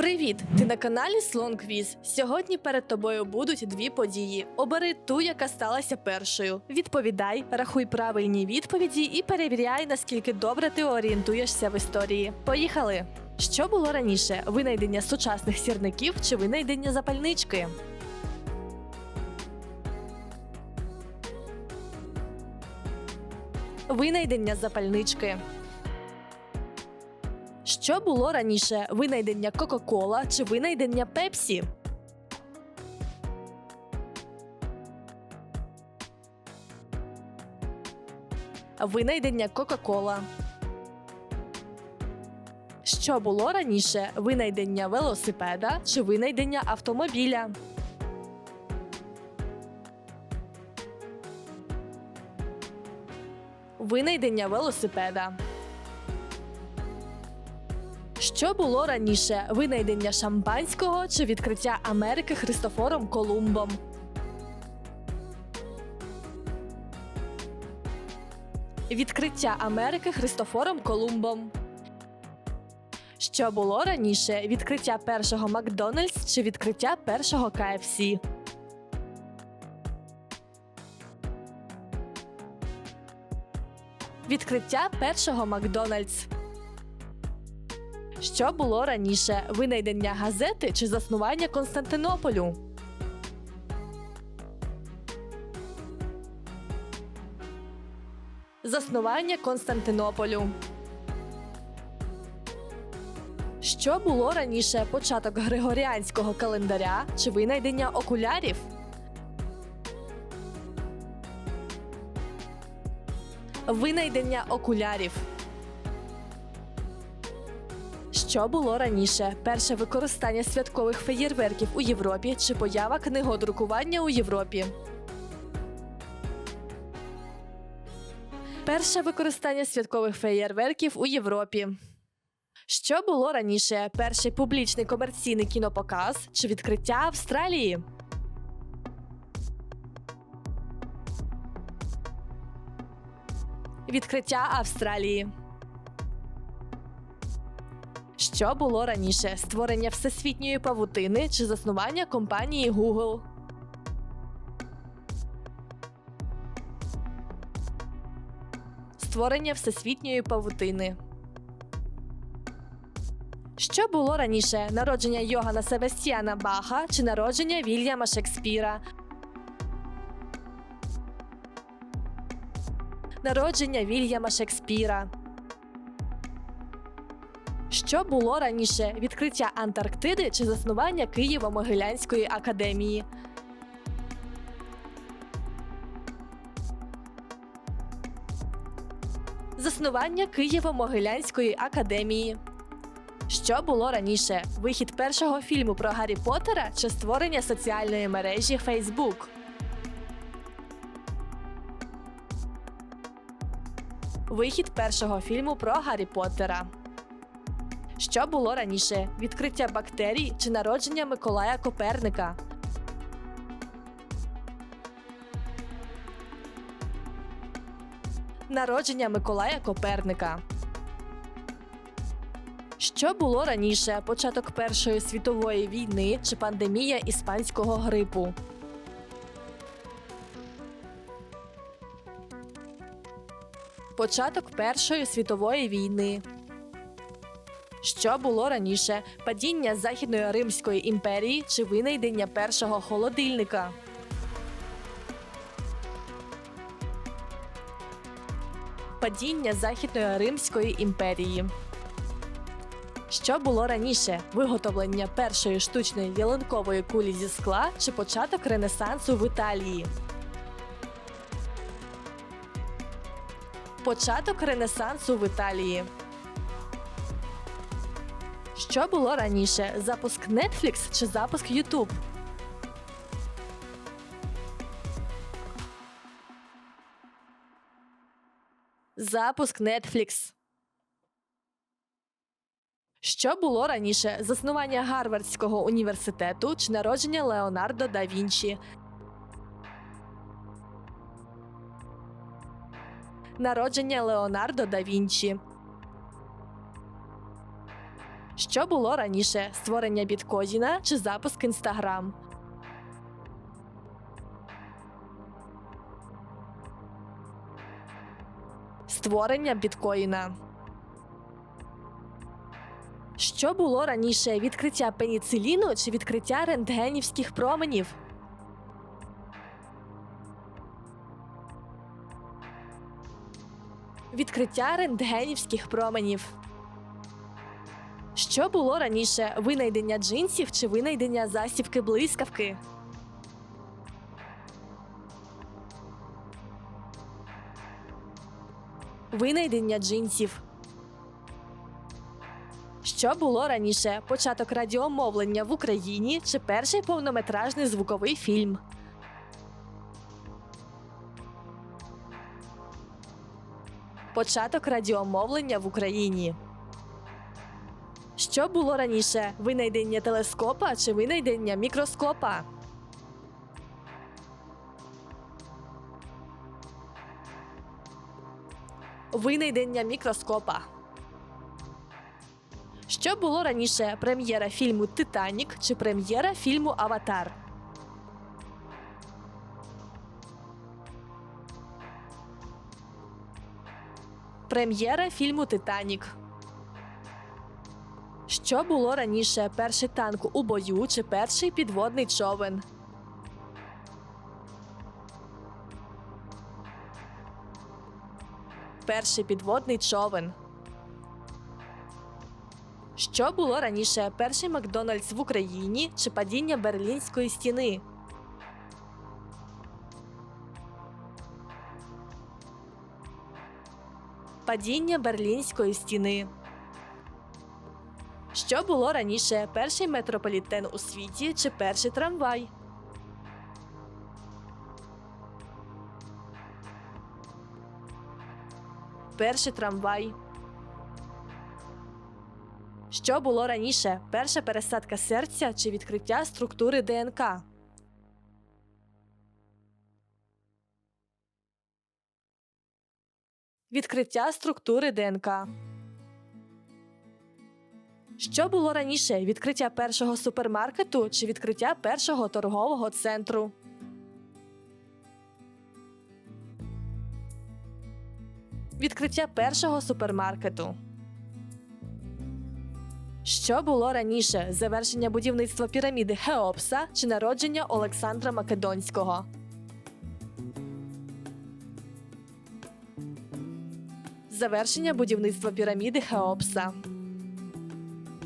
Привіт! Ти на каналі Слон Квіз. Сьогодні перед тобою будуть дві події. Обери ту, яка сталася першою. Відповідай, рахуй правильні відповіді і перевіряй, наскільки добре ти орієнтуєшся в історії. Поїхали! Що було раніше: винайдення сучасних сірників чи винайдення запальнички? Винайдення запальнички. Що було раніше: винайдення Кока-Кола чи винайдення Пепсі? Винайдення Кока-Кола. Що було раніше: винайдення велосипеда чи винайдення автомобіля? Винайдення велосипеда. Що було раніше: винайдення шампанського чи відкриття Америки Христофором Колумбом? Відкриття Америки Христофором Колумбом. Що було раніше: відкриття першого Макдональдс чи відкриття першого KFC? Відкриття першого Макдональдс. Що було раніше: винайдення газети чи заснування Константинополю? Заснування Константинополю. Що було раніше початок григоріанського календаря чи винайдення окулярів? Винайдення окулярів. Що було раніше? Перше використання святкових феєрверків у Європі чи поява книгодрукування у Європі? Перше використання святкових феєрверків у Європі. Що було раніше? Перший публічний комерційний кінопоказ чи відкриття Австралії? Відкриття Австралії. Що було раніше: створення всесвітньої павутини чи заснування компанії Google? Створення всесвітньої павутини. Що було раніше: народження Йогана Себастьяна Баха чи народження Вільяма Шекспіра? Народження Вільяма Шекспіра. Що було раніше: відкриття Антарктиди чи заснування Києво-Могилянської академії? Заснування Києво-Могилянської академії. Що було раніше: вихід першого фільму про Гаррі Поттера чи створення соціальної мережі Facebook? Вихід першого фільму про Гаррі Поттера. Що було раніше: відкриття бактерій чи народження Миколая Коперника? Народження Миколая Коперника. Що було раніше: початок Першої світової війни чи пандемія іспанського грипу? Початок Першої світової війни. Що було раніше: падіння Західної Римської імперії чи винайдення першого холодильника? Падіння Західної Римської імперії. Що було раніше: виготовлення першої штучної ялинкової кулі зі скла чи початок Ренесансу в Італії? Початок Ренесансу в Італії. Що було раніше: запуск Netflix чи запуск YouTube? Запуск Netflix. Що було раніше: заснування Гарвардського університету чи народження Леонардо да Вінчі? Народження Леонардо да Вінчі. Що було раніше: створення біткоїна чи запуск інстаграм? Створення біткоїна. Що було раніше: відкриття пеніциліну чи відкриття рентгенівських променів? Відкриття рентгенівських променів. Що було раніше: винайдення джинсів чи винайдення засівки блискавки? Винайдення джинсів. Що було раніше: початок радіомовлення в Україні чи перший повнометражний звуковий фільм? Початок радіомовлення в Україні. Що було раніше: винайдення телескопа чи винайдення мікроскопа? Винайдення мікроскопа. Що було раніше: прем'єра фільму Титанік чи прем'єра фільму Аватар? Прем'єра фільму Титанік. Що було раніше: перший танк у бою чи перший підводний човен? Перший підводний човен. Що було раніше: перший Макдональдс в Україні чи падіння Берлінської стіни? Падіння Берлінської стіни. Що було раніше: перший метрополітен у світі чи перший трамвай? Перший трамвай. Що було раніше: перша пересадка серця чи відкриття структури ДНК? Відкриття структури ДНК. Що було раніше: відкриття першого супермаркету чи відкриття першого торгового центру? Відкриття першого супермаркету. Що було раніше: завершення будівництва піраміди Хеопса чи народження Олександра Македонського? Завершення будівництва піраміди Хеопса.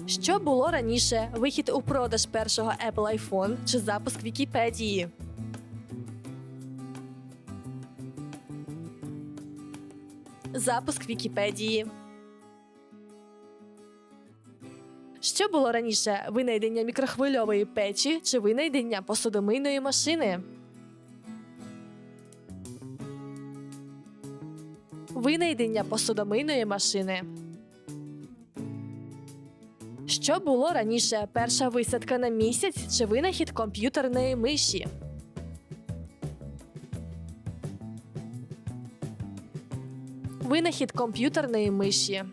Що було раніше: вихід у продаж першого Apple iPhone чи запуск Вікіпедії? Запуск Вікіпедії. Що було раніше: винайдення мікрохвильової печі чи винайдення посудомийної машини? Винайдення посудомийної машини. Що було раніше: перша висадка на місяць чи винахід комп'ютерної миші? Винахід комп'ютерної миші.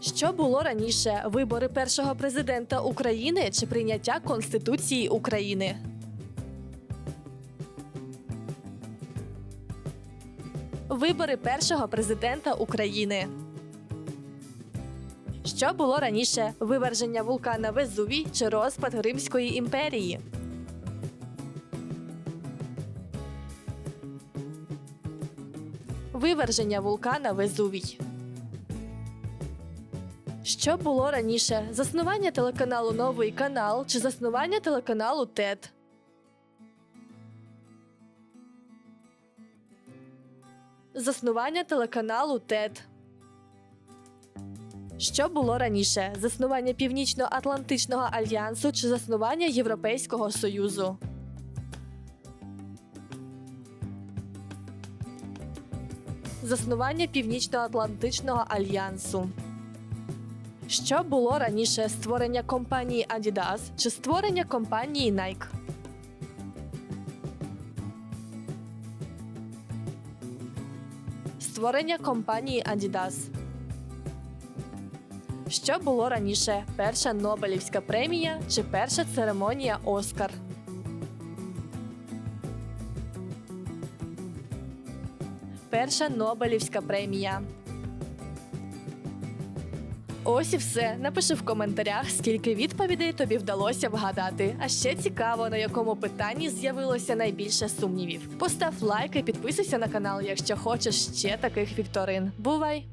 Що було раніше: вибори першого президента України чи прийняття Конституції України? Вибори першого президента України. Що було раніше: виверження вулкана Везувій чи розпад Римської імперії? Виверження вулкана Везувій. Що було раніше: заснування телеканалу Новий канал чи заснування телеканалу ТЕТ? Заснування телеканалу ТЕТ. Що було раніше: заснування Північно-Атлантичного альянсу чи заснування Європейського Союзу? Заснування Північно-Атлантичного альянсу. Що було раніше: створення компанії Adidas чи створення компанії Nike? Створення компанії Adidas. Що було раніше: перша Нобелівська премія чи перша церемонія Оскар? Перша Нобелівська премія. Ось і все. Напиши в коментарях, скільки відповідей тобі вдалося вгадати. А ще цікаво, на якому питанні з'явилося найбільше сумнівів. Постав лайк і підписуйся на канал, якщо хочеш ще таких вікторин. Бувай!